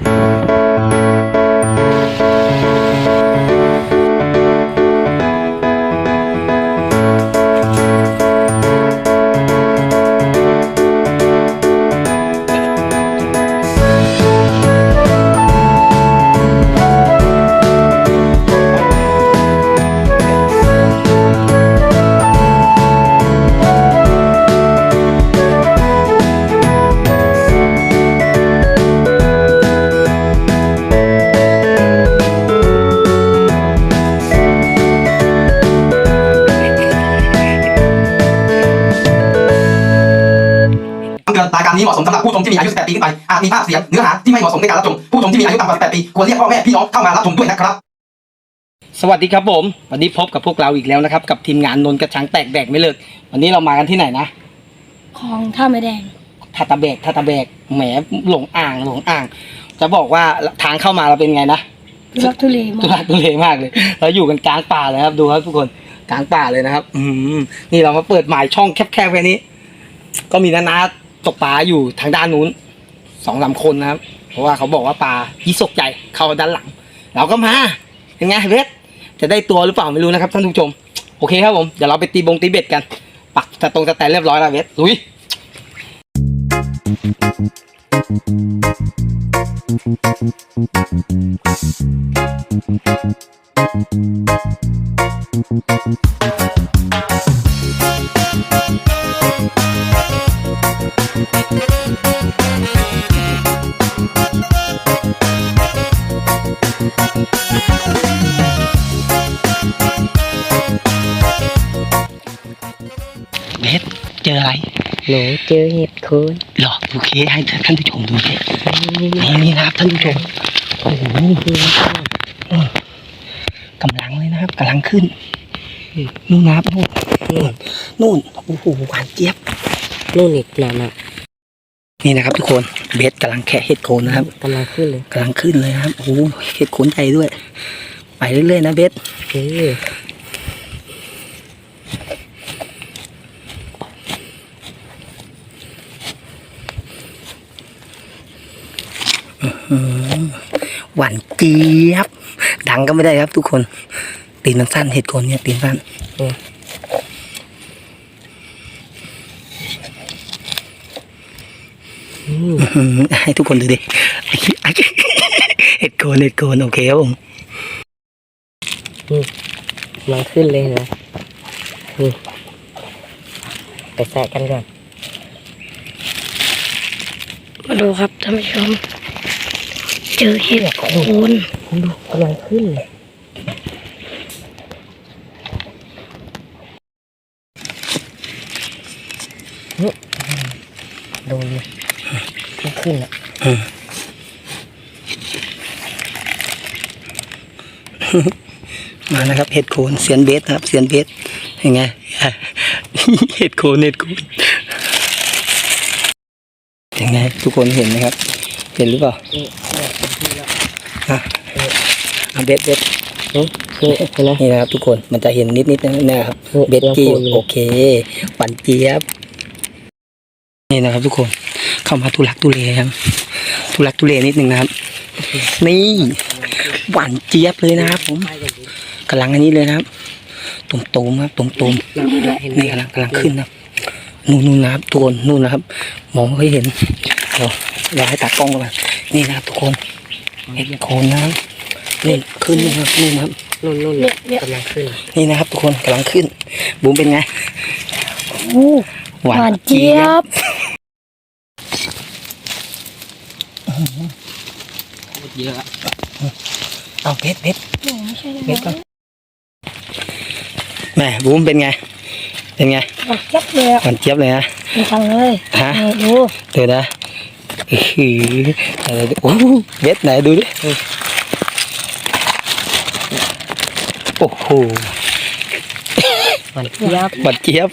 ค มีภาพเสียงเนื้อหาที่ไม่เหมาะสมในการรับชมผู้ชมที่มีอายุต่ำกว่า18ปีควรเรียกพ่อแม่พี่น้องเข้ามารับชมด้วยนะครับ สวัสดีครับผม วันนี้พบกับพวกเราอีกแล้วนะครับ กับทีมงานนนท์กระชังแตกแบกไม่เลิก วันนี้เรามากันที่ไหนนะของท่าไม่แดงทาตาแบกทาตาแบกแหมหลงอ่างหลงอ่าง จะบอกว่าทางเข้ามาเราเป็นไงนะทุลักทุเลมาทุกลักทุเลมากเลย เราอยู่กันกลางป่าเลยครับดูครับทุกคนกลางป่าเลยนะครับ อืมนี่เรามาเปิดหมายช่องแคบๆแค่นี้ ก็มีนานาตกปลาอยู่ทางด้านนู้น สองสามคนนะครับ เพราะว่าเขาบอกว่าปลายี่สกใหญ่เข้าด้านหลัง เราก็มาเป็นไงเวทจะได้ตัวหรือเปล่าไม่รู้นะครับท่านผู้ชม โอเคครับผม เดี๋ยวเราไปตีบงตีเบ็ดกัน ปักตะตรงตะแต่เรียบร้อยแล้วเวทลุยเบ ออะไรหนูเจอเห็ดโคนหรอโอเคให้ท่านผู้ชมดูสินี่นี่นะครับท่านผู้ชมโอ้โหอืมกำลังเลยนะครับกำลังขึ้นนู่นนะครับนู่นนู่นนู่นโอ้โหหวานเจี๊ยบนู่นอีกแล้วนะนี่นะครับทุกคนเบสกำลังแคะเห็ดโคนนะครับกำลังขึ้นเลยกำลังขึ้นเลยนะครับโอ้โหเห็ดโคนใหญ่ด้วย ไปเรื่อยๆนะเบส เออ หวานเจี๊ยบ ดังก็ไม่ได้ครับทุกคน ตีนมันสั้นเห็ดโคนเนี่ยตีนสั้นอืมอื้อหือให้ทุกคนดูดิเห็ดโคนเห็ดโคนโอเคครับผมกำลังขึ้นเลยนะนี่ไปแซะกันก่อน มาดูครับท่านผู้ชม เจอเห็ดโคนคุณดูกำลังขึ้นเลยนี่โดนเลยขึ้นขึ้นอะมานะครับเห็ดโคนเสียนเบสนะครับเสียนเบสยังไงเห็ดโคนเห็ดโคนยังไง ทุกคนเห็นไหมครับ เห็นหรือเปล่า นี่เนี่ยเป็นที่แล้วอะอะเบสเบสนี่นี่เห็นไหมนี่นะครับทุกคนมันจะเห็นนิดนิดๆนะนะครับนี่เบสกี้เดี๋ยวโคนเลยโอเคหวานเจี๊ยบนี่นะครับทุกคนเข้ามาทุลักทุเลครับทุลักทุเลนิดนึงนะครับ นี่หวานเจี๊ยบเลยนะครับ ผมกำลังอันนี้เลยนะครับตุ่มตุมๆครับตุ่มตุมๆนี่กำลังกำลังขึ้นนะครับนู่นนู่นนะครับทุกคนนู่นนะครับ มองไม่ค่อยเห็นเดี๋ยวเราให้ตากล้องกันมานี่นะครับทุกคน เห็นโคนนะครับนี่ขึ้นนะครับนี่นะครับนู่นนู่นเนี่ยเนี่ยกำลังขึ้น นี่นะครับ ทุกคนกำลังขึ้นบูมเป็นไงโอ้หวานเจี๊ยบเยอะเอาเพชรเพชรไม่ใช่เพชรก่อนแหม่บูมเป็นไง เป็นไงหวานเจี๊ยบเลยอะหวานเจี๊ยบเลยนะดูฟังเลยฮะนี่ดูเดี๋ยวนะ โอ้โหเบ็ดไหนดูดิ โอ้โหมันเทียบหวานเจี๊ยบ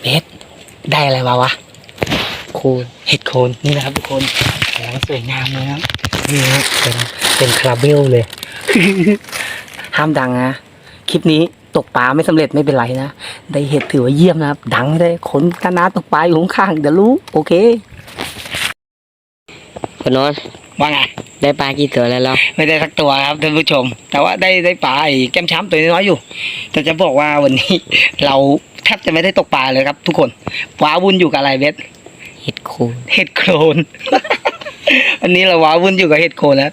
เบ็ดได้อะไรมาวะ โคูเห็ดโคนนี่นะครับทุกคนกำลังสวยงามเลยครับนี่นะเป็นเป็นคาราเบลเลย ห้ามดังนะ คลิปนี้ ตกปลาไม่สำเร็จไม่เป็นไรนะได้เห็ดถือว่าเยี่ยมนะครับ ดังไม่ได้คนคณะตกปลาอยู่ข้างๆเดี๋ยวรู้โอเคพนอนว่าไงได้ปลากี่ตัวแล้วเราไม่ได้สักตัวครับท่านผู้ชม แต่ว่าได้ได้ปลาไอ้แก้มช้ำตัวน้อยๆอยู่ แต่จะบอกว่าวันนี้เราแทบจะไม่ได้ตกปลาเลยครับ ทุกคนว้าวุ่นอยู่กับอะไรเบสเห็ดโคนเห็ดโครนวันนี้เราว้าวุ่นอยู่กับเห็ดโครนแล้ว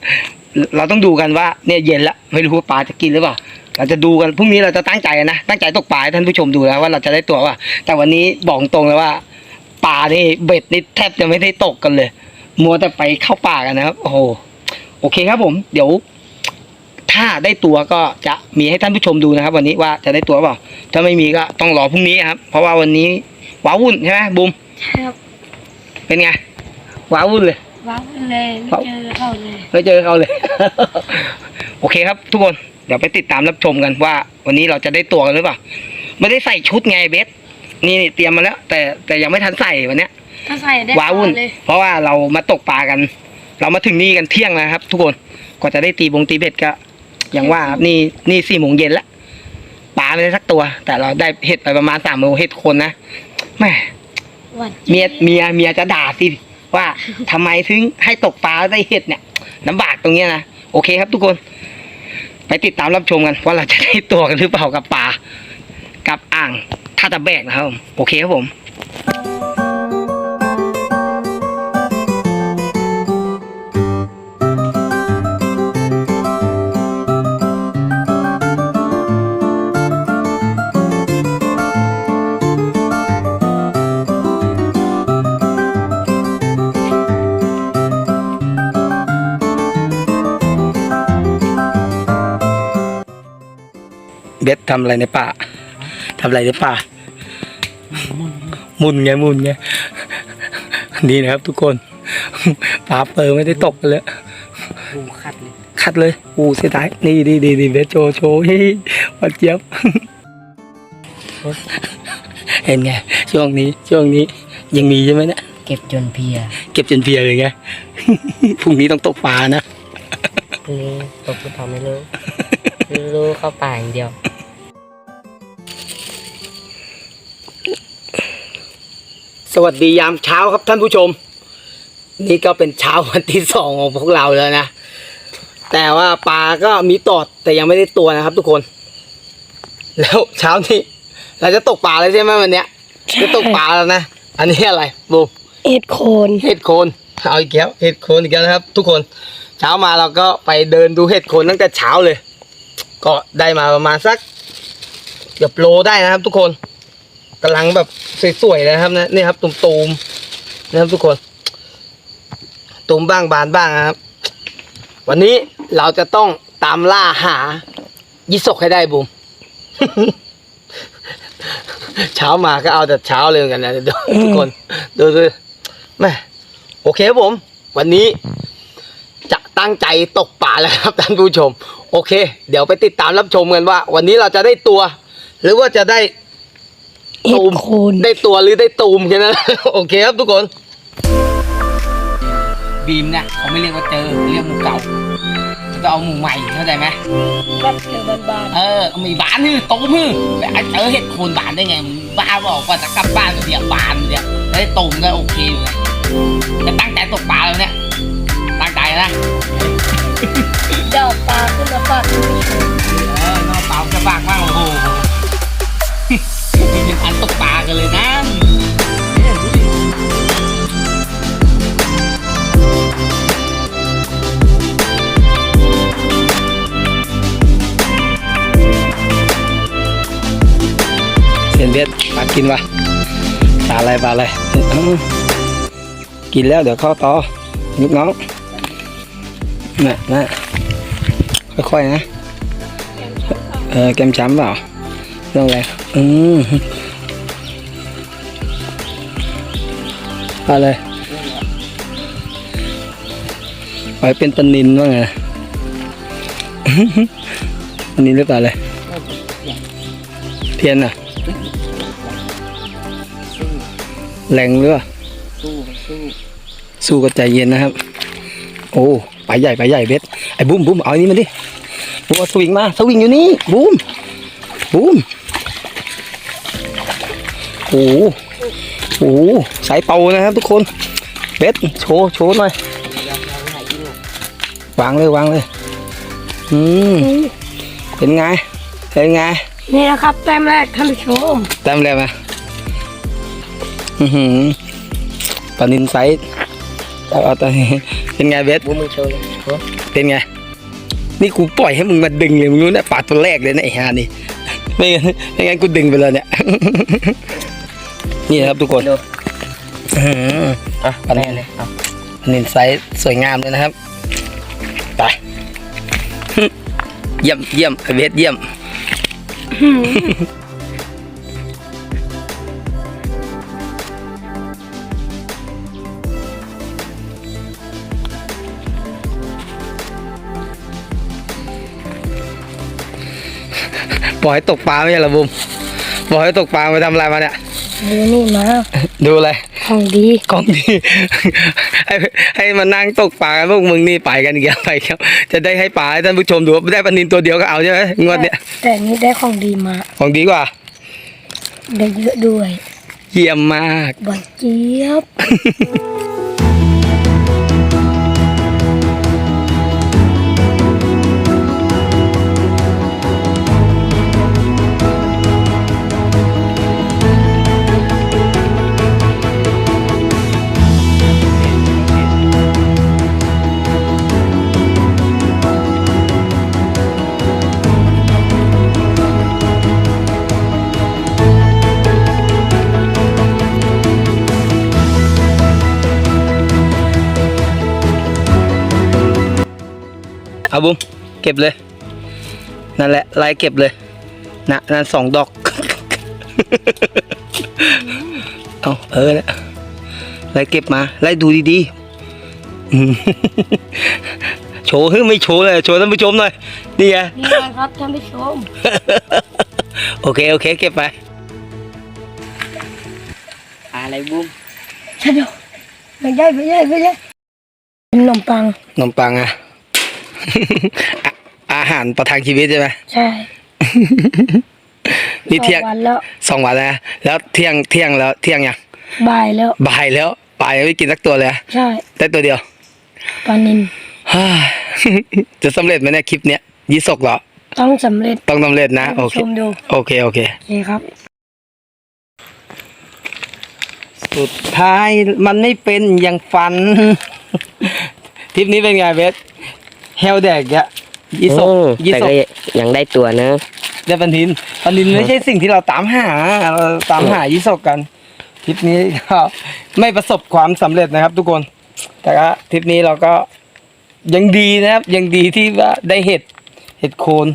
เราต้องดูกันว่าเนี่ยเย็นแล้วไม่รู้ว่าปลาจะกินหรือเปล่าเราจะดูกันพรุ่งนี้เราจะตั้งใจนะตั้งใจตกปลาให้ท่านผู้ชมดูแล้วว่าเราจะได้ตัวว่า แต่วันนี้บอกตรงเลยว่าปลานี่เบ็ดนี่แทบจะไม่ได้ตกกันเลย มัวแต่ไปเข้าป่ากันนะครับ โอ้โหโอเคครับผม เดี๋ยว ถ้าได้ตัวก็จะมีให้ท่านผู้ชมดูนะครับ วันนี้ว่าจะได้ตัวเปล่า ถ้าไม่มีก็ต้องรอพรุ่งนี้ครับ เพราะว่าวันนี้ว้าวุ่นใช่ไหมบูมครับเป็นไงว้าวุ่นเลย ว้าวเลยไม่เจอเขาเลยไม่เจอเขาเลย โอเคครับ ทุกคนเดี๋ยวไปติดตามรับชมกันว่า วันนี้เราจะได้ตัวกันหรือเปล่าไม่ได้ใส่ชุดไงเบสนี่นี่เตรียมมาแล้ว แต่แต่ยังไม่ทันใส่วันเนี้ยถ้าใส่ได้ว้าวุ่นเลยเพราะว่าเรามาตกปลากัน เรามาถึงนี่กันเที่ยงนะครับ ทุกคนกว่าจะได้ตีบงตีเบ็ดก็อย่างว่าครับนี่นี่สี่โมงเย็นแล้วปลาไม่ได้สักตัว แต่เราได้เห็ดไปประมาณสามโลเห็ดคนนะแม่หวานเมียเมียเมียจะด่าสิ ว่าทำไมถึงให้ตกปลาได้เห็ดเนี่ยลำบากตรงเนี้ยนะโอเคครับทุกคน ไปติดตามรับชมกันว่าเราจะได้ตัวกันหรือเปล่ากับปลากับอ่างท่าตะแบกนะครับผมโอเคครับผม เบสทำอะไรในป่าทำอะไรในป่า มุนไงมุนไงนี่นะครับทุกคนปลาเปิดไม่ได้ตกกันเลยบูมคัดเลยคัดเลยอู้เสียดายนี่ดีดีดีเบสโชว์โชว์เฮ้ยมาเจี๊ยบเห็นไงช่วงนี้ช่วงนี้ยังมีใช่ไหมเนี่ยเก็บจนเพลีย เก็บจนเพลียเลยไงพรุ่งนี้ต้องตกปลานะนี่ตกหรือเปล่าไม่รู้รู้เข้าป่าอย่างเดียว สวัสดียามเช้าครับท่านผู้ชม นี่ก็เป็นเช้าวันที่สองของพวกเราแล้วนะ แต่ว่าปลาก็มีตอดแต่ยังไม่ได้ตัวนะครับ ทุกคน แล้วเช้านี้เราจะตกปลาแล้วใช่ไหมวันเนี้ยจะตกปลาแล้วนะอันนี้อะไรบูมเอ็ดโคนเห็ดโคนเอาอีกแล้วเห็ดโคนอีกแล้วนะครับ ทุกคน เช้ามาเราก็ไปเดินดูเห็ดโคนตั้งแต่เช้าเลย ก็ได้มาประมาณสักเกือบโลได้นะครับ ทุกคน กำลังแบบสวยๆเลยนะครับนะนี่ครับตุ่มๆนะครับทุกคน ตุ่มบ้างบานบ้างนะครับ วันนี้เราจะต้องตามล่าหายิสกให้ได้บุมเช้ามาก็เอาแต่เช้าเลยเหมือนกันนะดูทุกคนดูดูแม่โอเคครับผม วันนี้จะตั้งใจตกป่าแล้วครับท่านผู้ชม โอเค เดี๋ยวไปติดตามรับชมกันว่า วันนี้เราจะได้ตัว หรือว่าจะได้ เอ็ดตูมโคนได้ตัวหรือได้ตูมแค่นั้น โอเคครับทุกคน บีมเนี่ยเขาไม่เรียกว่าเจอเรียกหมูเก่าจะเอาหมูใหม่เข้าใจไหมแบบเจอบานเออมีบานนี่โตมือแต่เจอเห็ดโคนบานได้ไงมึงบ้าบอกว่าจะกลับบ้านกับเดียวบานเนี่ยได้ตูมก็โอเคอยู่เลยจะตั้งใจตกปลาแล้วเนี่ยตั้งใจนะๆเดี๋ยวปลาขึ้นมาฝากคุณผู้ชมเออนอกเปล่าจะฝากบ้างโอ้โหนี่เป็น อันตกปลากันเลยนะเนี่ยดูดิเสียนเบ็ดมากินวะปลาอะไรปลาอะไรกินแล้วเดี๋ยวเข้าต่อลูกน้องน่ะน่ะค่อยๆนะ เออแกมจ้ำเปล่าเรื่องอะไรอืม เอาเลยไปเป็นปนินว่าไงปนินหรือเปล่าเลยเทียนอะแรงหรือเปล่าสู้สู้สู้กับใจเย็นนะครับ โอ้ไปใหญ่ไปใหญ่เบ็ดไอ้บุ้มบุ้มเอาอันนี้มาดิบุ้มเอาสวิงมาสวิงอยู่นี่บุ้มบูมโอ้ โหโอ้โหสายเป่านะครับทุกคนเบสโชว์โชว์หน่อยวางเลยวางเลย อืมเป็นไงเป็นไง นี่นะครับแต้มแรกท่านผู้ชมแต้มเลยไหมอือหือปลานินไซส์เอาเอาตัวนี้เป็นไงเบสบูมมึงโชว์เลยโชว์เป็นไง นี่กูปล่อยให้มึงมาดึงเลยมึงรู้นะปลาตัวแรกเลยนะไอ้ฮานี่ไม่งั้นไม่งั้นกูดึงไปเลยเนี่ย นี่นะครับทุกคนดูอื้อหืออะปลานิแน่นเลยเอาปลานินไซส์สวยงามเลยนะครับ ไป เยี่ยมเยี่ยมไอ้เบสเยี่ยมปล่อยให้ตกปลาไม่ใช่เหรอบุมปล่อยให้ตกปลาไปทำอะไรมาเนี่ย ดูนี่มาดูอะไรของดีกล้องดี ให้ให้มานั่งตกปลากันพวกมึงนี่ไปกันอีกแล้วไปครับจะได้ให้ปลาให้ท่านผู้ชมดูว่าได้ปลานินตัวเดียวก็เอาใช่ไหมงวดเนี้ยแต่นี่ได้ของดีมา ของดีกว่า ได้เยอะด้วย เยี่ยมมากบอลเจี๊ยบ เอาบุ้มเก็บเลย นั่นแหละไล่เก็บเลยนะนั่นสองดอก เอาเออนะไล่เก็บมา ไล่ดูดีๆอืมโชว์เฮ้ยไม่โชว์เลยโชว์ท่านผู้ชมหน่อยนี่ไงนี่นะครับท่านผู้ชม โอเค โอเค เก็บไป อะไรบูมใช่เดี๋ยวไม่ใช่ไม่ใช่ไม่ใช่เป็นขนมปังขนมปังอะ อะอาหารประทังชีวิตใช่ไหมใช่นี่เที่ยงสอวันแล้วสองวันแล้วนะแล้วเที่ยงเที่ยงแล้วเที่ยงยังบ่ายแล้วบ่ายแล้วบ่ายยังไม่กินสักตัวเลยอะใช่ได้ตัวเดียวปลานินฮ่าจะสำเร็จไหมเนี่ยคลิปเนี้ยยี่สกเหรอต้องสำเร็จต้องสำเร็จนะโอท่านเคผู้ชมดูโอเคโอเคโอเคครับ สุดท้ายมันไม่เป็นอย่างฝันทริปนี้เป็นไงเบส เฮลแดกอะยี่สกโอ้ยี่แต่สกก็ยังได้ตัวนะ ได้ปันทินปันทินไม่ใช่สิ่งที่เราตามหาเราตามหายี่สกกันทริปนี้ก็ไม่ประสบความสำเร็จนะครับ ทุกคน แต่ก็ทริปนี้เราก็ยังดีนะครับ ยังดีที่ว่าได้เห็ดเห็ดโคน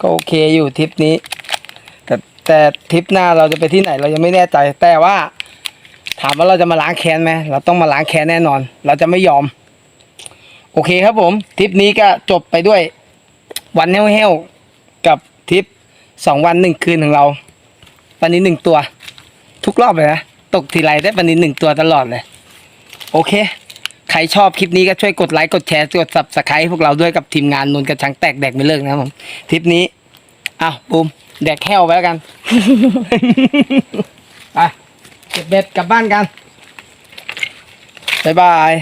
ก็โอเคอยู่ทริปนี้ แต่แต่ทริปหน้าเราจะไปที่ไหนเรายังไม่แน่ใจ แต่ว่า ถามว่าเราจะมาล้างแค้นไหมเราต้องมาล้างแค้นแน่นอน เราจะไม่ยอม โอเคครับผมทริปนี้ก็จบไปด้วย วันเฮลเฮลกับทริปสองวันหนึ่งคืนของเราปันนี้หนึ่งตัว ทุกรอบเลยนะตกทีไรได้ปันนี้หนึ่งตัวตลอดเลย โอเค ใครชอบคลิปนี้ก็ช่วยกดไลค์กดแชร์กด subscribe ให้พวกเราด้วยกับทีมงานนนกระชังแตกแดกไม่เลิกนะครับผมทริปนี้อ้าวบูมแดกแห้วไปแล้วกันไปเก็บเบ็ดกลับบ้านกันบ๊ายบาย